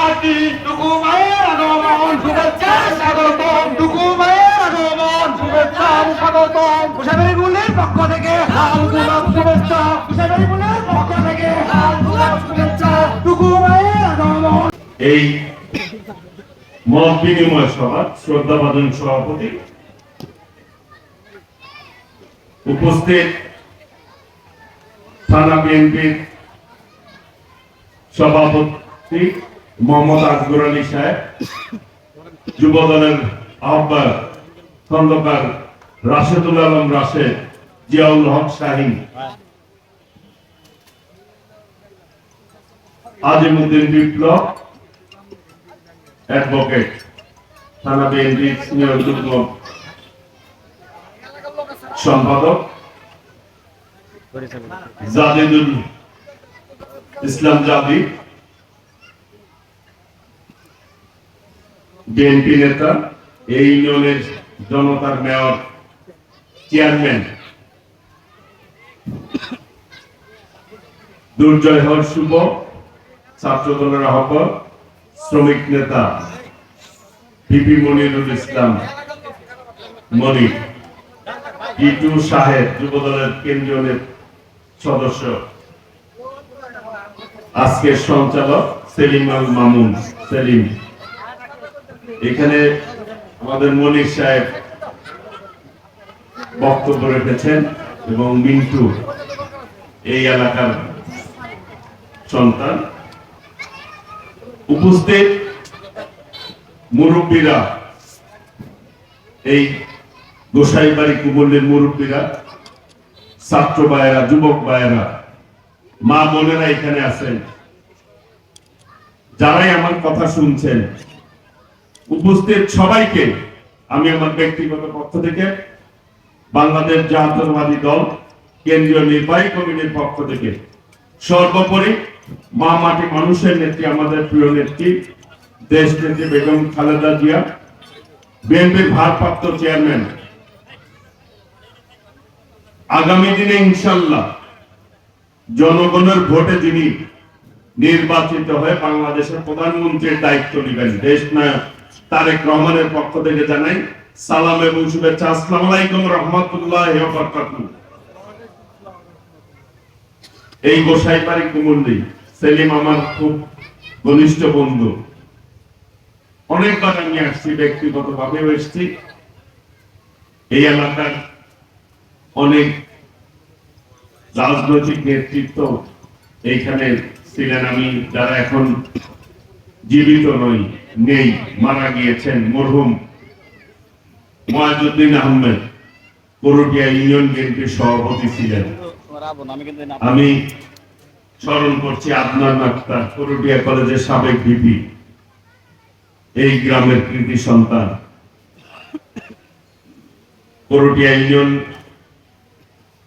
আটি টুকু মায়ের আগমন। শুভেচ্ছা স্বাগতম। টুকু মায়ের আগমন। শুভেচ্ছা স্বাগতম। কুশারি কুমলির পক্ষ থেকে লাল গোলাপ শুভেচ্ছা কুশারি কুমলির পক্ষ থেকে লাল গোলাপ শুভেচ্ছা টুকু মায়ের আগমন। এই মত বিনিময় সভা শ্রদ্ধাভাজন সভাপতি উপস্থিত থানা বিএনপির সভাপতি মোহাম্মদ আকবর আলী সাহেব যুব দলের আহ্বায়ক খন্দকার রাশেদুল আলম রাশেদ জিয়াউল হক শাহিন আজিমুদ্দিন বিপ্লব অ্যাডভোকেট থানা বিএনপি সিনিয়র যুগ্ম সম্পাদক জাদিদুল ইসলাম জাদি বিএনপি নেতা, এই ইউনিয়নের জনতার মেয়র, চেয়ারম্যান। দুর্জয় হর শুভ ছাত্র দলের শ্রমিক নেতা বিপি মনিরুল ইসলাম মনি, ইটু সাহেব যুব দলের কেন্দ্রীয় সদস্য। আজকের সঞ্চালক সেলিম আল মামুন। সেলিম, এখানে আমাদের মনির সাহেব বক্তব্য রেখেছেন এবং মিন্টু, এই এলাকার সন্তান। উপস্থিত মুরব্বীরা, এই গোসাইবাড়ি কুমল্লির মুরব্বীরা, ছাত্র ভাইয়েরা, যুবক ভাইয়েরা মা বোনেরা এখানে আছেন। যারাই আমার কথা শুনছেন, উপস্থিত সবাইকে আমি আমার ব্যক্তিগত পক্ষ থেকে বাংলাদেশ জাতীয়তাবাদী দল, কেন্দ্রীয় নির্বাহী কমিটির পক্ষ থেকে সর্বোপরি মা মাটি মানুষের নেত্রী, আমাদের প্রিয় নেত্রী, দেশ নেত্রী বেগম খালেদা জিয়া, বিএনপির ভারপ্রাপ্ত চেয়ারম্যান। আগামী দিনে ইনশাল্লাহ জনগণের ভোটে যিনি নির্বাচিত হয়ে বাংলাদেশের প্রধানমন্ত্রীর দায়িত্ব নেবেন, দেশ নায়ক তারেক রহমানের পক্ষ থেকে জানাই সালাম এবং শুভেচ্ছা। আসসালামু আলাইকুম রহমতুল্লাহ এই গোসাই বাড়ি কুমুন্দি সেলিম আমার খুব ঘনিষ্ঠ বন্ধু। অনেকবার আমি আসছি ব্যক্তিগত ভাবেও এসছি। এই এলাকার অনেক রাজনৈতিক নেতৃত্ব এইখানে ছিলেন আমি, যারা এখন জীবিত নই, নেই, মারা গিয়েছেন। মরহুম ময়াজুদ্দিন আহমেদ করটিয়া ইউনিয়ন বিএনপির সভাপতি ছিলেন। আমি স্মরণ করছি আদনান আক্তার করটিয়া কলেজের সাবেক ভিপি, এই গ্রামের কৃতি সন্তান। করটিয়া ইউনিয়ন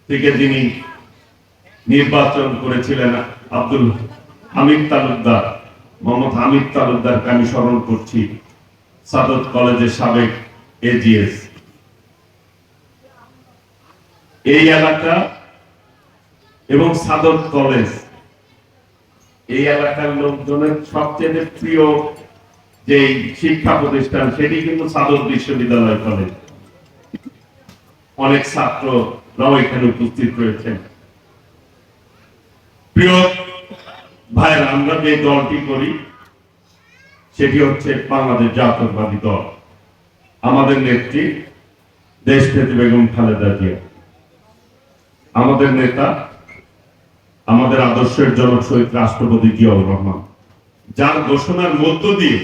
থেকে যিনি নির্বাচন করেছিলেন আব্দুল হামিদ তালুকদার। মোহাম্মদ হামিদ তালুকদারকে আমি স্মরণ করছি, সাদত কলেজের সাবেক এজিএস এই এলাকা এবং সাদত কলেজ, এই এলাকার লোকজনের সবচেয়ে প্রিয় যে শিক্ষা প্রতিষ্ঠান, সেটি কিন্তু সাদত বিশ্ববিদ্যালয় কলেজ। অনেক ছাত্ররাও এখানে উপস্থিত রয়েছেন। প্রিয় ভাইয়েরা আমরা যে দলটি করি, সেটি হচ্ছে বাংলাদেশ জাতীয়তাবাদী দল। আমাদের নেত্রী দেশ নেত্রী বেগম খালেদা জিয়া। আমাদের নেতা, আমাদের আদর্শের জনক শহীদ রাষ্ট্রপতি জিয়াউর রহমান। যার ঘোষণার মধ্য দিয়ে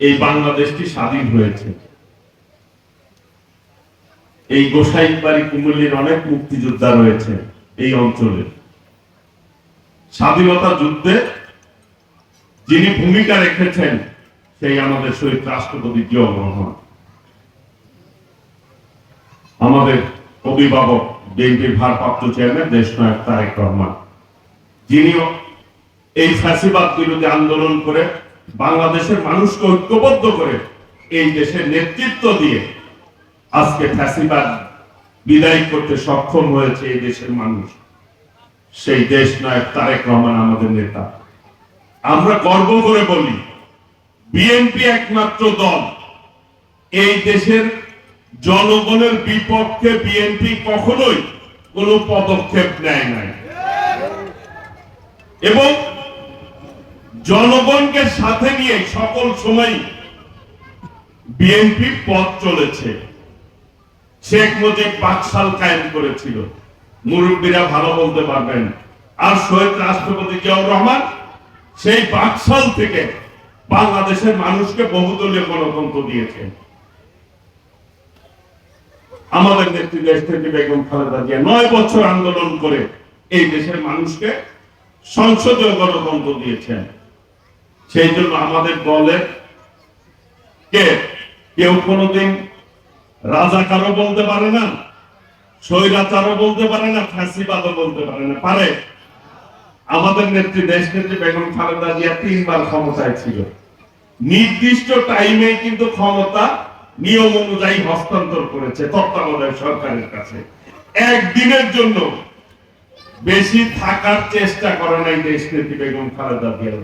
এই বাংলাদেশটি স্বাধীন হয়েছে। এই গোসাইবাড়ি কুমিল্লির অনেক মুক্তিযোদ্ধা রয়েছে এই অঞ্চলে। স্বাধীনতা যুদ্ধে যিনি ভূমিকা রেখেছেন, সেই আমাদের শহীদ রাষ্ট্রপতি জিয়াউর রহমান। আমাদের অভিভাবক বিএনপির ভারপ্রাপ্ত চেয়ারম্যান দেশ নায়ক তারেক রহমান। যিনিও এই ফ্যাসিবাদ বিরোধী আন্দোলন করে বাংলাদেশের মানুষকে ঐক্যবদ্ধ করে এই দেশের নেতৃত্ব দিয়ে আজকে ফ্যাসিবাদ বিদায় করতে সক্ষম হয়েছে এই দেশের মানুষ। সেই দেশ নায়ক তারেক রহমান আমাদের নেতা। আমরা গর্ব করে বলি, বিএনপি একমাত্র দল। এই দেশের জনগণের বিপক্ষে বিএনপি কখনোই কোনো পদক্ষেপ নেয় নাই। এবং জনগণকে সাথে নিয়ে সকল সময় বিএনপি পথ চলেছে। শেখ মুজিব পাঁচ সাল কায়েম করেছিল। মুরব্বীরা ভালো বলতে পারবেন। আর শহীদ রাষ্ট্রপতি জিয়াউর রহমান সেই বাকশাল থেকে বাংলাদেশের মানুষকে বহুদলীয় গণতন্ত্র দিয়েছেন আমাদের নেত্রী দেশ থেকে বেগম খালেদা জিয়া নয় বছর আন্দোলন করে এই দেশের মানুষকে সংসদীয় গণতন্ত্র দিয়েছেন। সেই জন্য আমাদের দলের কে? কেউ কোনোদিন রাজাকারও বলতে পারে না। স্বৈরাচারও বলতে পারে না বলতে পারে না। পারে। আমাদের নেত্রী, দেশ নেত্রী বেগম খালেদা জিয়া তিনবার ক্ষমতায় ছিল। নির্দিষ্ট টাইমে কিন্তু ক্ষমতা নিয়ম অনুযায়ী হস্তান্তর করেছে তত্ত্বাবধায়ক সরকারের কাছে। একদিনের জন্য বেশি থাকার চেষ্টা করে নাই দেশ নেত্রী বেগম খালেদা জিয়া।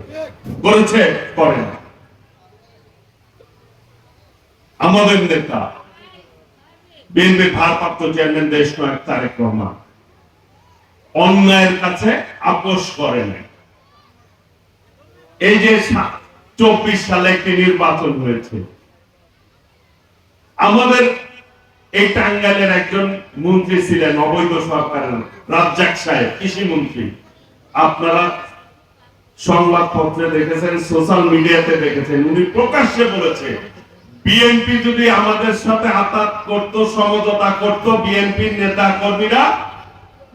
করেছে করে না আমাদের নেতা বিএনপি ভারপ্রাপ্ত চেয়ারম্যান দেশ নায়ক তারেক রহমান। অন্যায়ের কাছে আপোষ করে নাই। এই যে চব্বিশ সালে একটি নির্বাচন হয়েছে, আমাদের এই টাঙ্গাইলের একজন মন্ত্রী ছিলেন অবৈধ সরকারের রাজ্জাক সাহেব, কৃষি মন্ত্রী। আপনারা সংবাদপত্রে দেখেছেন সোশ্যাল মিডিয়াতে দেখেছেন, উনি প্রকাশ্যে বলেছে বিএনপি যদি আমাদের সাথে আতাত করত, সমঝোতা করত বিএনপির নেতা কর্মীরা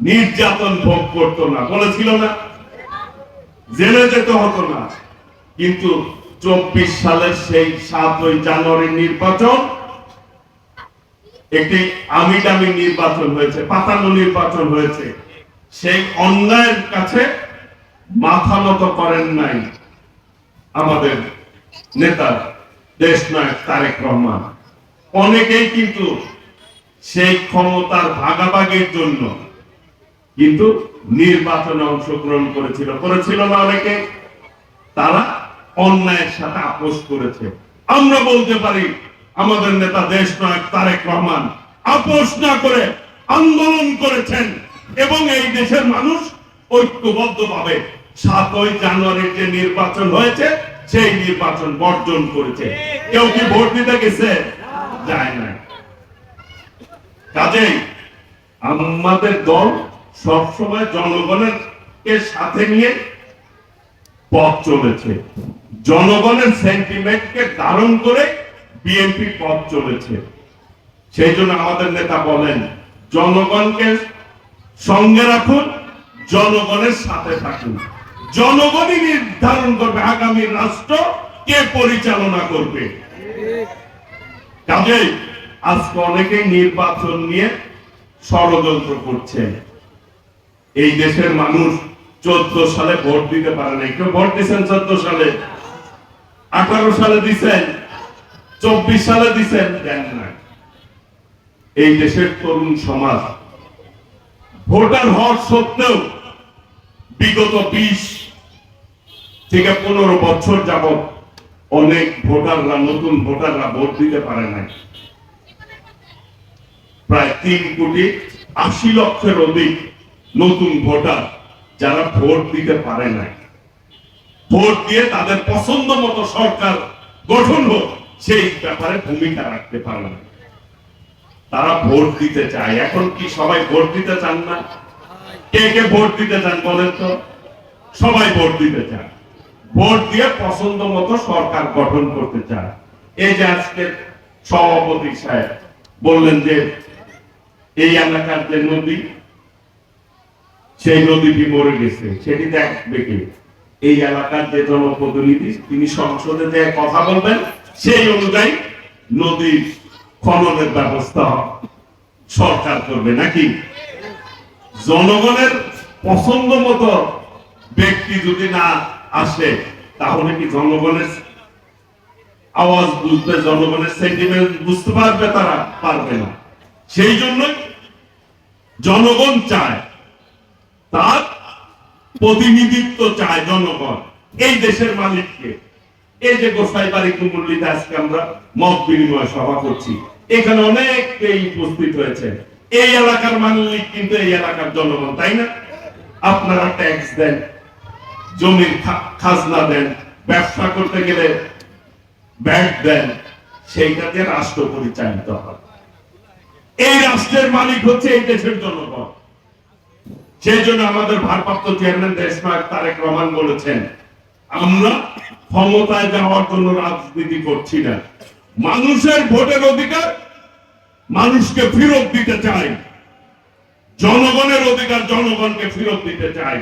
নির্যাতন ভোগ করত না। বলেছিল না। জেলে যেতে হতো না। কিন্তু চব্বিশ সালের সেই সাতই জানুয়ারির নির্বাচন একটি আমি দামি নির্বাচন হয়েছে, পাতানো নির্বাচন হয়েছে। সেই অন্যায়ের কাছে মাথা নত করেন নাই আমাদের নেতা দেশ নায়ক তারেক রহমান। অনেকেই কিন্তু সেই ক্ষমতার ভাগাভাগির জন্য কিন্তু নির্বাচনে অংশগ্রহণ করেছিল। করেছিল না অনেকে, তারা অন্যায়ের সাথে আপোষ করেছে। আমরা বলতে পারি, আমাদের নেতা দেশ নায়ক তারেক রহমান আপোষ না করে আন্দোলন করেছেন এবং এই দেশের মানুষ ঐক্যবদ্ধ ভাবে সাতই জানুয়ারির যে নির্বাচন হয়েছে সেই নির্বাচন বর্জন করেছে। কেউ কি ভোট দিতে গেছে? যায় না কাজেই আমাদের দল সবসময় জনগণের সাথে নিয়ে পথ চলেছে। জনগণের সেন্টিমেন্টকে ধারণ করে বিএনপি পথ চলেছে। সেই জন্য আমাদের নেতা বলেন, জনগণকে সঙ্গে রাখুন, জনগণের সাথে থাকুন। জনগণই নির্ধারণ করবে আগামী রাষ্ট্র কে পরিচালনা করবে। কাজেই আজকে অনেকেই নির্বাচন নিয়ে ষড়যন্ত্র করছে। এই দেশের মানুষ চোদ্দ সালে ভোট দিতে পারে নাই। কেউ ভোট দিচ্ছেন চোদ্দ সালে? আঠারো সালে দিচ্ছেন চব্বিশ সালে দিচ্ছেন দেন না এই দেশের তরুণ সমাজ, ভোটার হওয়ার সত্ত্বেও বিগত বিশ থেকে পনেরো বছর যাবত অনেক ভোটাররা, নতুন ভোটাররা ভোট দিতে পারে নাই। প্রায় তিন কোটি, আশি লক্ষের অধিক নতুন ভোটার যারা ভোট দিতে পারে নাই। ভোট দিয়ে তাদের পছন্দ মতো সরকার গঠন হোক, সেই ব্যাপারে ভূমিকা রাখতে পারে না তারা ভোট দিতে চায়। এখন কি সবাই ভোট দিতে চান না? কে কে ভোট দিতে চান বলেন তো? সবাই ভোট দিতে চায়। ভোট দিয়ে পছন্দ মতো সরকার গঠন করতে চায়। এই যে আজকে সভাপতি সাহেব বললেন যে, এই এলাকার যে নদী, সেই নদীটি মরে গেছে, সেটি দেখবে কে? এই এলাকার যে জনপ্রতিনিধি, তিনি সংসদে কথা বলবেন, সেই অনুযায়ী নদী খননের ব্যবস্থা সরকার করবে নাকি? জনগণের পছন্দ মতো ব্যক্তি যদি না আসে, তাহলে কি জনগণের আওয়াজ বুঝবে, জনগণের সেন্টিমেন্ট বুঝতে পারবে তারা? পারবে না। সেই জন্য জনগণ চায়, তার প্রতিনিধিত্ব চায় জনগণ। এই দেশের মালিককে। এই যে গোসাই বাড়ি কুমুল্লিতে আজকে আমরা মত বিনিময় সভা করছি, এখানে অনেকেই উপস্থিত হয়েছে। এই এলাকার মালিক কিন্তু এই এলাকার জনগণ, তাই না? আপনারা ট্যাক্স দেন জমির খাজনা দেন, ব্যবসা করতে গেলে ব্যাংক দেন সেইটাতে রাষ্ট্র পরিচালিত হয়। এই রাষ্ট্রের মালিক হচ্ছে এই দেশের জনগণ। সেই জন্য আমাদের ভারপ্রাপ্ত চেয়ারম্যান দেশ তারেক রহমান বলেছেন, আমরা ক্ষমতায় যাওয়ার জন্য রাজনীতি করছি না। মানুষের ভোটের অধিকার মানুষকে ফেরত দিতে চাই। জনগণের অধিকার জনগণকে ফেরত দিতে চাই।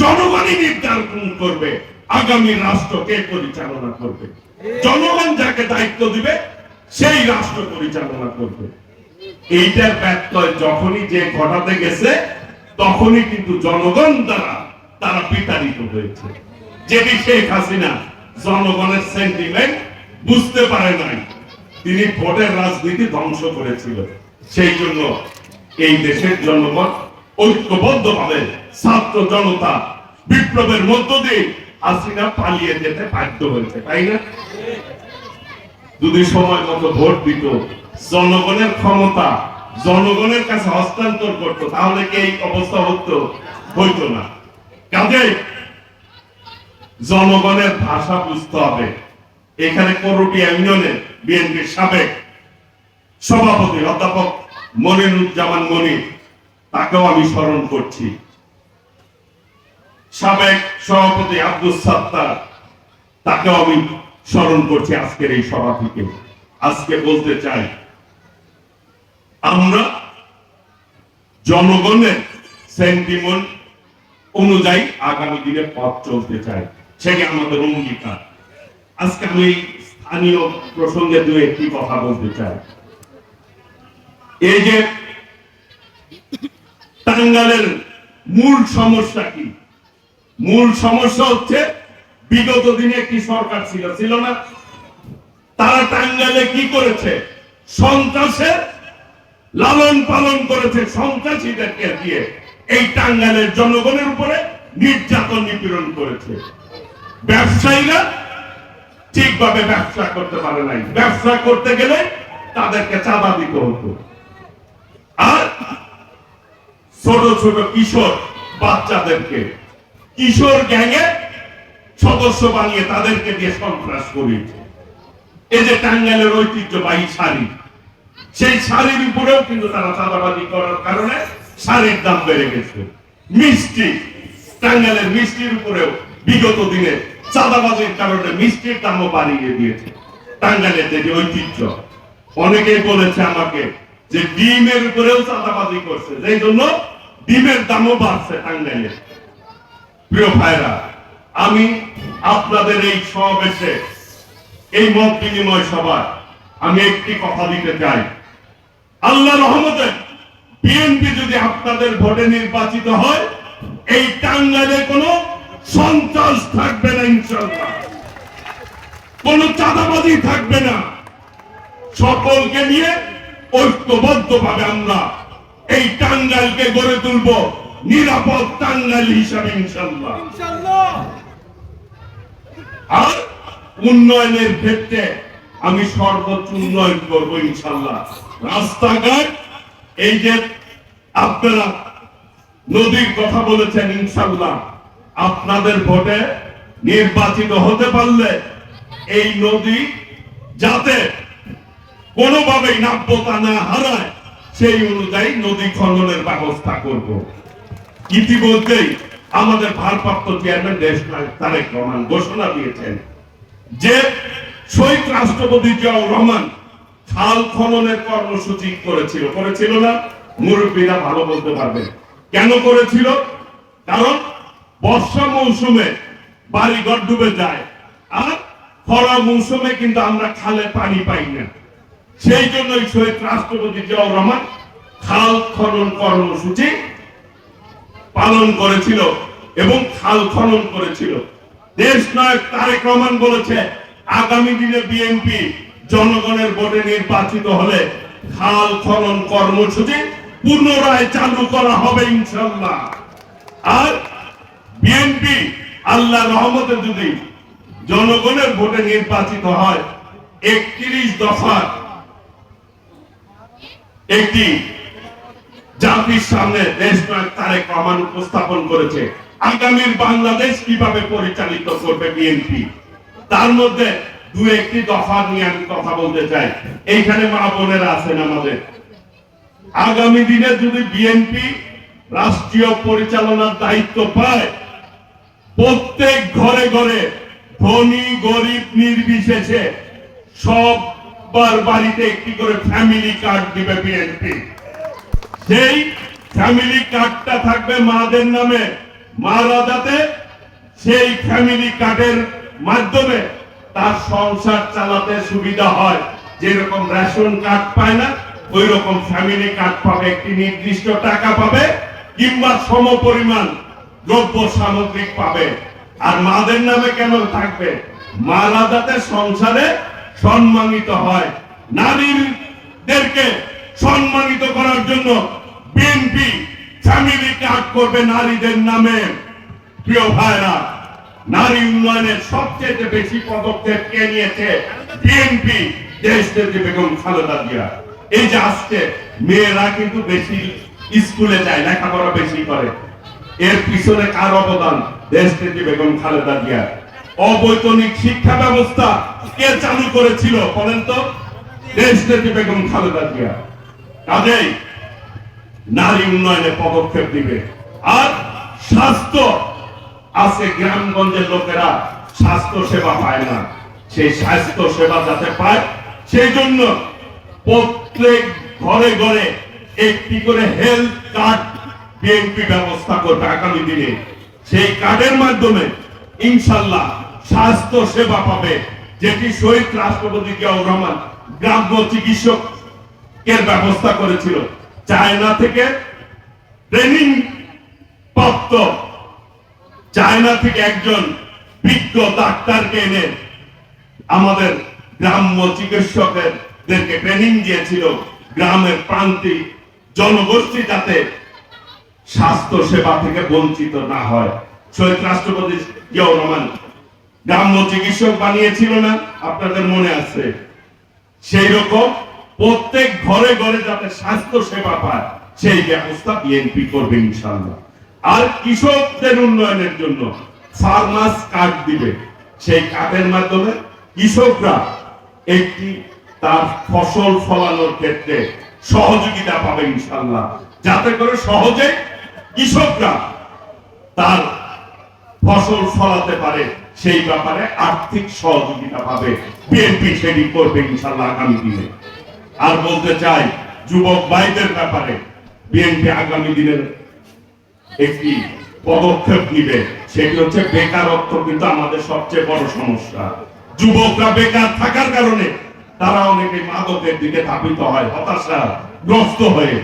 জনগণই নির্ধারণ করবে আগামী রাষ্ট্র কে পরিচালনা করবে। জনগণ যাকে দায়িত্ব দিবে, সেই রাষ্ট্র পরিচালনা করবে। এইটার ব্যত্যয় যখনই যে ঘটাতে গেছে, তখনই কিন্তু জনগণ দ্বারা তারা বিতাড়িত হয়েছে। যেটি শেখ হাসিনা জনগণের সেন্টিমেন্ট বুঝতে পারে নাই। তিনি ভোটের রাজনীতি ধ্বংস করেছিল সেই জন্য এই দেশের জনগণ ঐক্যবদ্ধ ভাবে ছাত্র জনতা বিপ্লবের মধ্য দিয়ে হাসিনা পালিয়ে যেতে বাধ্য হয়েছে, তাই না? যদি সময় মতো ভোট দিত, জনগণের ক্ষমতা, জনগণের কাছে হস্তান্তর করত, তাহলে কি এই অবস্থা হতো? হইতো না। কাজে জনগণের ভাষা বুঝতে হবে। এখানে করুটি ইউনিয়নের বিএনপির সাবেক সভাপতি অধ্যাপক মনিরুজ্জামান মনির, তাকেও আমি স্মরণ করছি। সাবেক সভাপতি আব্দুল সাত্তার, তাকেও আমি স্মরণ করছি আজকের এই সভা থেকে। আজকে বলতে চাই, আমরা জনগণের সেন্টিমেন্ট অনুযায়ী আগামী দিনে পথ চলতে চাই। সেটি আমাদের অঙ্গীকার। আজকে আমি এই স্থানীয় প্রসঙ্গে দু একটি কথা বলতে চাই। এই যে টাঙ্গালের মূল সমস্যা কি? মূল সমস্যা হচ্ছে, বিগত দিনে একটি সরকার ছিল ছিল না। তারা টাঙ্গালে কি করেছে? সন্ত্রাসের লালন পালন করেছে সন্ত্রাসীদেরকে দিয়ে। এই টাঙ্গালের জনগণের উপরে নির্যাতন নিপীড়ন করেছে। ব্যবসায়ীরা ঠিকভাবে ব্যবসা করতে পারে নাই। ব্যবসা করতে গেলে তাদেরকে চাঁদা দিতে হতো। আর ছোট ছোট কিশোর বাচ্চাদেরকে কিশোর গ্যাংয়ে সদস্য বানিয়ে তাদেরকে দিয়ে সন্ত্রাস করিয়েছে এই যে টাঙ্গাইলের ঐতিহ্যবাহী শাড়ি, সেই শাড়ির উপরেও কিন্তু তারা চাঁদাবাজি করার কারণে শাড়ির দাম বেড়ে গেছে। মিষ্টি, টাঙ্গাইলের মিষ্টির উপরেও বিগত দিনে চাঁদাবাজির কারণে মিষ্টির দামও বাড়িয়ে দিয়েছে। টাঙ্গাইলের যে ঐতিহ্য, অনেকেই বলেছে আমাকে যে ডিমের উপরেও চাঁদাবাজি করছে সেই জন্য ডিমের দামও বাড়ছে টাঙ্গাইলে। প্রিয় ভাইরা, আমি আপনাদের এই সমাবেশে, এই মত বিনিময় সভায় আমি একটি কথা দিতে চাই। আল্লাহ রহমতে বিএনপি যদি আপনাদের ভোটে নির্বাচিত হয়, এই টাঙ্গাইলে কোনো সন্ত্রাস থাকবে না ইনশাল্লাহ কোন চাঁদাবাজি থাকবে না। সকলকে নিয়ে ঐক্যবদ্ধ ভাবে আমরা এই টাঙ্গাইলকে গড়ে তুলব। নিরাপদ টাঙ্গাইল হিসাবে ইনশাল্লাহ আর উন্নয়নের ক্ষেত্রে আমি সর্বোচ্চ উন্নয়ন করব ইনশাল্লাহ রাস্তাঘাট এই যে আপনারা নদীর কথা বলেছেন ইনশাল্লাহ আপনাদের ভোটে নির্বাচিত হতে পারলে এই নদী যাতে কোনোভাবেই নাব্যতা না হারায় সেই অনুযায়ী নদী খননের ব্যবস্থা করব। ইতিমধ্যেই আমাদের ভারপ্রাপ্ত চেয়ারম্যান নায়ক তারেক রহমান ঘোষণা দিয়েছেন যে শহীদ রাষ্ট্রপতি জিয়াউর রহমান খাল খননের কর্মসূচি করেছিল। করেছিল না? মুরব্বীরা ভালো বলতে পারবেন। কেন করেছিল? কারণ বর্ষা মৌসুমে বাড়িঘর ডুবে যায় আর খরা মৌসুমে কিন্তু আমরা খালে পানি পাই না। সেই জন্যই শহীদ রাষ্ট্রপতি জিয়াউর রহমান খাল খনন কর্মসূচি পালন করেছিল এবং খাল খনন করেছিল। দেশ নায়ক তারেক রহমান বলেছে, আগামী দিনে বিএনপি জনগণের ভোটে নির্বাচিত হলে খাল খনন কর্মসূচি পুনরায় চালু করা হবে ইনশাল্লাহ আর বিএনপি আল্লাহ রহমতে যদি জনগণের ভোটে নির্বাচিত হয়, একত্রিশ দফার একটি জাতির সামনে দেশ নায়ক তারেক রহমান উপস্থাপন করেছে। আগামীর বাংলাদেশ কীভাবে পরিচালিত করবে বিএনপি? তার মধ্যে দু একটি দফা নিয়ে আমি কথা বলতে চাই। এইখানে মা বোনেরা আছেন আমাদের। আগামী দিনে যদি বিএনপি রাষ্ট্রীয় পরিচালনার দায়িত্ব পায়, প্রত্যেক ঘরে ঘরে ধনী, গরিব, নির্বিশেষে সবার বাড়িতে একটি করে ফ্যামিলি কার্ড দিবে বিএনপি। সেই ফ্যামিলি কার্ডটা থাকবে মাদের নামে মারা যাতে সেই ফ্যামিলি কার্ডের মাধ্যমে তার সংসার চালাতে সুবিধা হয়। যেরকম রেশন কার্ড পায় না ওই রকম ফ্যামিলি কার্ড পাবে, একটি নির্দিষ্ট টাকা পাবে, কিংবা সম পরিমাণ দ্রব্য সামগ্রিক পাবে। আর মাদের নামে কেন থাকবে? মারা যাতে সংসারে সম্মানিত হয়। নারীদেরকে সম্মানিত করার জন্য বিএনপি ফ্যামিলি কার্ড করবে নারীদের নামে। প্রিয় ভাইরা, নারী উন্নয়নের সবচেয়ে বেশি পদক্ষেপ কে নিয়েছে? বিএনপি দেশ নেত্রী বেগম খালেদা জিয়া। এই যে আজকে মেয়েরা কিন্তু বেশি স্কুলে যায়, লেখাপড়া বেশি করে। এর পিছনে কার অবদান? দেশ নেত্রী বেগম খালেদা জিয়া। অবৈতনিক শিক্ষা ব্যবস্থা কে চালু করেছিল বলেন তো? দেশ নেত্রী বেগম খালেদা জিয়া। কাজেই নারী উন্নয়নে পদক্ষেপ দিবে আর স্বাস্থ্য, আজকে গ্রামগঞ্জের লোকেরা স্বাস্থ্য সেবা পায় না। সেই স্বাস্থ্য সেবা যাতে পায়, সেই জন্য প্রত্যেক ঘরে ঘরে একটি করে হেলথ কার্ড বিএনপি ব্যবস্থা করবে আগামী দিনে। সেই কার্ডের মাধ্যমে ইনশাল্লাহ স্বাস্থ্য সেবা পাবে, যেটি শহীদ রাষ্ট্রপতি জিয়াউর রহমান গ্রাম্য চিকিৎসক এর ব্যবস্থা করেছিল। চায়না থেকে ট্রেনিং প্রাপ্ত চায়না থেকে একজন বিজ্ঞ ডাক্তারকে এনে আমাদের গ্রাম্য চিকিৎসকেরদেরকে ট্রেনিং দিয়েছিল। গ্রামের প্রান্তিক জনগোষ্ঠী যাতে স্বাস্থ্য সেবা থেকে বঞ্চিত না হয়। শহীদ রাষ্ট্রপতি জিয়াউর রহমান গ্রাম্য চিকিৎসক বানিয়েছিল না? আপনাদের মনে আছে? সেই রকম প্রত্যেক ঘরে ঘরে যাতে স্বাস্থ্য সেবা পায়, সেই ব্যবস্থা বিএনপি করবে ইনশাল্লাহ আর কৃষকদের উন্নয়নের জন্য ফার্মাস কার্ড দিবে। সেই কার্ডের মাধ্যমে কৃষকরা একটি তার ফসল ফলানোর ক্ষেত্রে সহযোগিতা পাবে ইনশাল্লাহ যাতে করে সহজে কৃষকরা তার ফসল ফলাতে পারে, সেই ব্যাপারে আর্থিক সহযোগিতা পাবে। বিএনপি সেটি করবে ইনশাল্লাহ আগামী দিনে। আর বলতে চাই, যুবক ভাইদের ব্যাপারে বিএনপি আগামী দিনের একটি পদক্ষেপ নিবে, সেটি হচ্ছে বেকারত্ব কিন্তু আমাদের সবচেয়ে বড় সমস্যা। যুবকরা বেকার থাকার কারণে তারা অনেকে মাদকের দিকে ধাবিত হয় হতাশা গ্রস্ত হয়ে।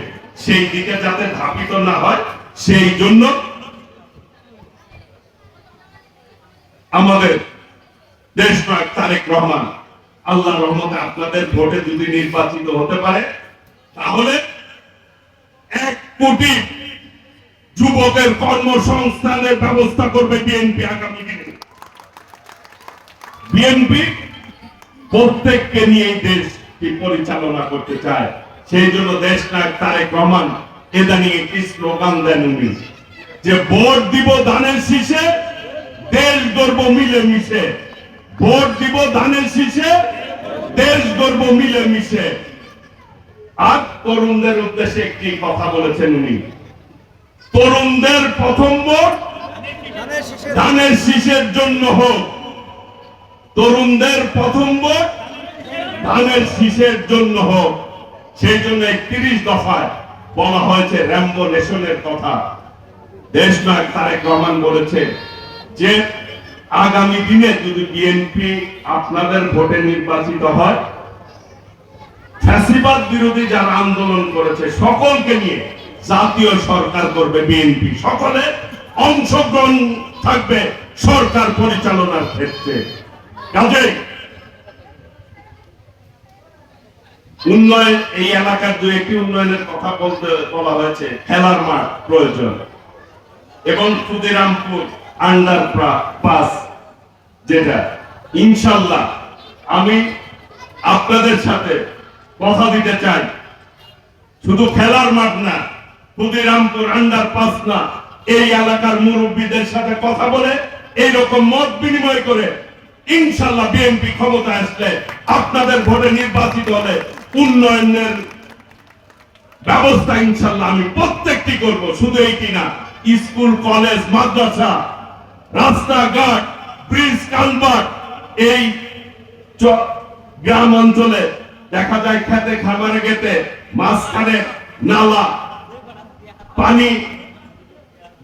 সেই দিকে যাতে ধাবিত না হয়, সেই জন্য আমাদের দেশ নায়ক তারেক রহমান আল্লাহ রহমতে আপনাদের ভোটে যদি নির্বাচিত হতে পারে, তাহলে এক কোটি যুবকের কর্মসংস্থানের ব্যবস্থা করবে বিএনপি আগামী দিনে। বিএনপি প্রত্যেককে নিয়ে দেশটি পরিচালনা করতে চায়, সেই জন্য দেশ নায়ক তারেক রহমান এদানি একটি স্লোগান দেন উনি, যে ভোট দিব দানের শীষে, দেশ গর্ব মিলে মিশে ভোট দিব ধানের শীষে, দেশ গর্ব মিলে মিশে আর তরুণদের উদ্দেশ্যে একটি কথা বলেছেন উনি। তরুণদের প্রথম ভোট ধানের শীষের জন্য হোক। তরুণদের প্রথম ভোট ধানের শীষের জন্য হোক। সেই জন্য একত্রিশ দফায় বলা হয়েছে র্যাম্বো নেশনের কথা। দেশ নায়ক তারেক রহমান বলেছে যে আগামী দিনে যদি বিএনপি আপনাদের ভোটে নির্বাচিত হয়, ফ্যাসিবাদ বিরোধী যারা আন্দোলন করেছে সকলকে নিয়ে জাতীয় সরকার করবে বিএনপি সকলে অংশগ্রহণ থাকবে সরকার পরিচালনার ক্ষেত্রে। কাজেই উন্নয়ন, এই এলাকার দু একটি উন্নয়নের কথা বলতে বলা হয়েছে, খেলার মাঠ প্রয়োজন। এবং ক্ষুদিরামপুর আন্ডার পাস, যেটা। ইনশাল্লাহ, আমি আপনাদের সাথে কথা দিতে চাই। শুধু খেলার মাঠ না, ক্ষুদিরামপুর আন্ডার পাস না, এই এলাকার মুরব্বীদের সাথে কথা বলে এইরকম মত বিনিময় করে ইনশাল্লাহ বিএনপি ক্ষমতা আসলে আপনাদের ভোটে নির্বাচিত হলে উন্নয়নের ব্যবস্থা ইনশাল্লাহ আমি প্রত্যেকটি করব, শুধু এইটি না, স্কুল, কলেজ, মাদ্রাসা রাস্তাঘাট ব্রিজ কালভার্ট এই গ্রাম অঞ্চলে দেখা যায় খেতে, খামারে গেতে মাঝখানে নালা, পানি,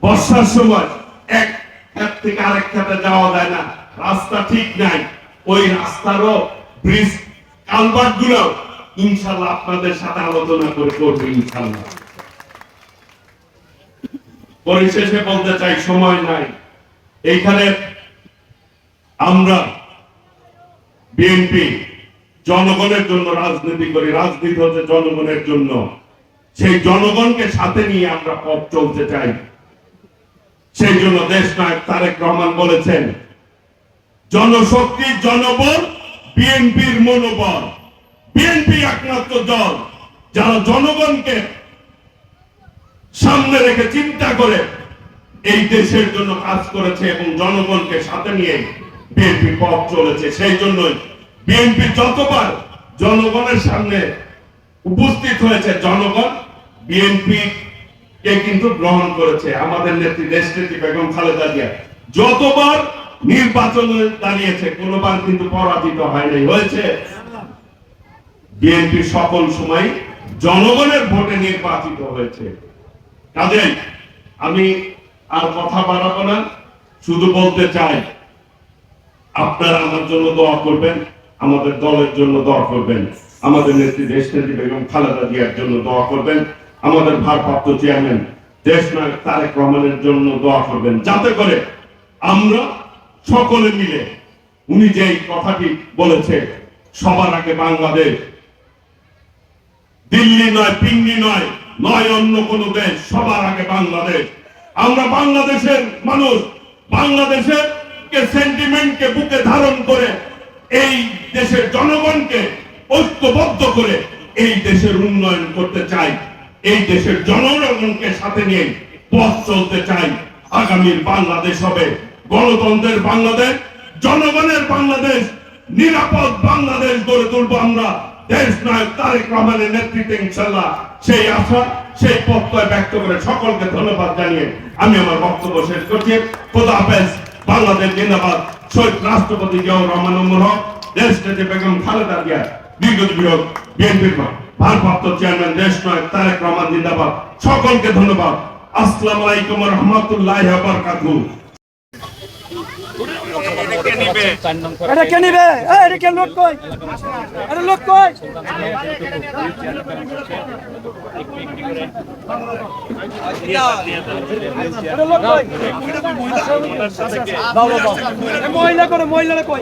বর্ষার সময় এক ক্ষেত থেকে আরেক খেতে যাওয়া যায় না, রাস্তা ঠিক নাই। ওই রাস্তারও ব্রিজ কালভার্টগুলো ইনশাল্লাহ আপনাদের সাথে আলোচনা করে করবে ইনশাল্লাহ। পরিশেষে বলতে চাই, সময় নাই। এইখানে আমরা বিএনপি জনগণের জন্য রাজনীতি করি। রাজনীতি হচ্ছে জনগণের জন্য। সেই জনগণকে সাথে নিয়ে আমরা পথ চলতে চাই। সেই জন্য দেশ নায়ক তারেক রহমান বলেছেন, জনশক্তি, জনবল বিএনপির মনোবল। বিএনপি একমাত্র দল যারা জনগণকে সামনে রেখে চিন্তা করে এই দেশের জন্য কাজ করেছে এবং জনগণকে সাথে নিয়ে বিএনপি পথ চলেছে। সেই জন্যই বিএনপি যতবার জনগণের সামনে উপস্থিত হয়েছে, জনগণ বিএনপি কে কিন্তু গ্রহণ করেছে। আমাদের নেত্রী দেশনেত্রী বেগম খালেদা জিয়া যতবার নির্বাচনে দাঁড়িয়েছে, কোনোবার কিন্তু পরাজিত হয় নাই। হয়েছে বিএনপি সকল সময় জনগণের ভোটে নির্বাচিত হয়েছে। কাজেই আমি আর কথা বাড়াবো না, শুধু বলতে চাই, আপনারা আমার জন্য দোয়া করবেন, আমাদের দলের জন্য দোয়া করবেন, আমাদের নেত্রী দেশ নেত্রী বেগম খালেদা জিয়ার জন্য দোয়া করবেন, আমাদের ভারপ্রাপ্ত চেয়ারম্যান দেশ নায়ক তারেক রহমানের জন্য দোয়া করবেন, যাতে করে আমরা সকলে মিলে, উনি যে কথাটি বলেছে, সবার আগে বাংলাদেশ, দিল্লি নয় পিন্ডি নয় নয় অন্য কোন দেশ, সবার আগে বাংলাদেশ আমরা বাংলাদেশের মানুষ, বাংলাদেশের সেন্টিমেন্টকে বুকে ধারণ করে এই দেশের জনগণকে ঐক্যবদ্ধ করে এই দেশের উন্নয়ন করতে চাই, এই দেশের জনগণকে সাথে নিয়ে পথ চলতে চাই। আগামীর বাংলাদেশ হবে গণতন্ত্রের বাংলাদেশ, জনগণের বাংলাদেশ, নিরাপদ বাংলাদেশ গড়ে তুলবো আমরা। দেশ নায়ক তারেক রহমানের নেতৃত্বে ইনশাল্লাহ সেই আশা, সেই প্রত্যয় ব্যক্ত করে সকলকে ধন্যবাদ জানিয়ে আমি আমার বক্তব্য শেষ করছি। খোদা হাফেজ, বাংলাদেশ জিন্দাবাদ। শহীদ রাষ্ট্রপতি জিয়াউর রহমান উমর হক দেশ নেত্রী বেগম খালেদা জিয়া বিগত বিরোধ বিএনপির ভারপ্রাপ্ত চেয়ারম্যান, দেশ নায়ক তারেক রহমান জিন্দাবাদ। সকলকে ধন্যবাদ। আসসালামু আলাইকুম রহমতুল্লাহ বারকাতুহু। এটা কে নিবে? এই, এটা কে লোক কই এটা লোক কই এটা লোক কই দাও, দাও, দাও। এই মহিলা করে মহিলারা কই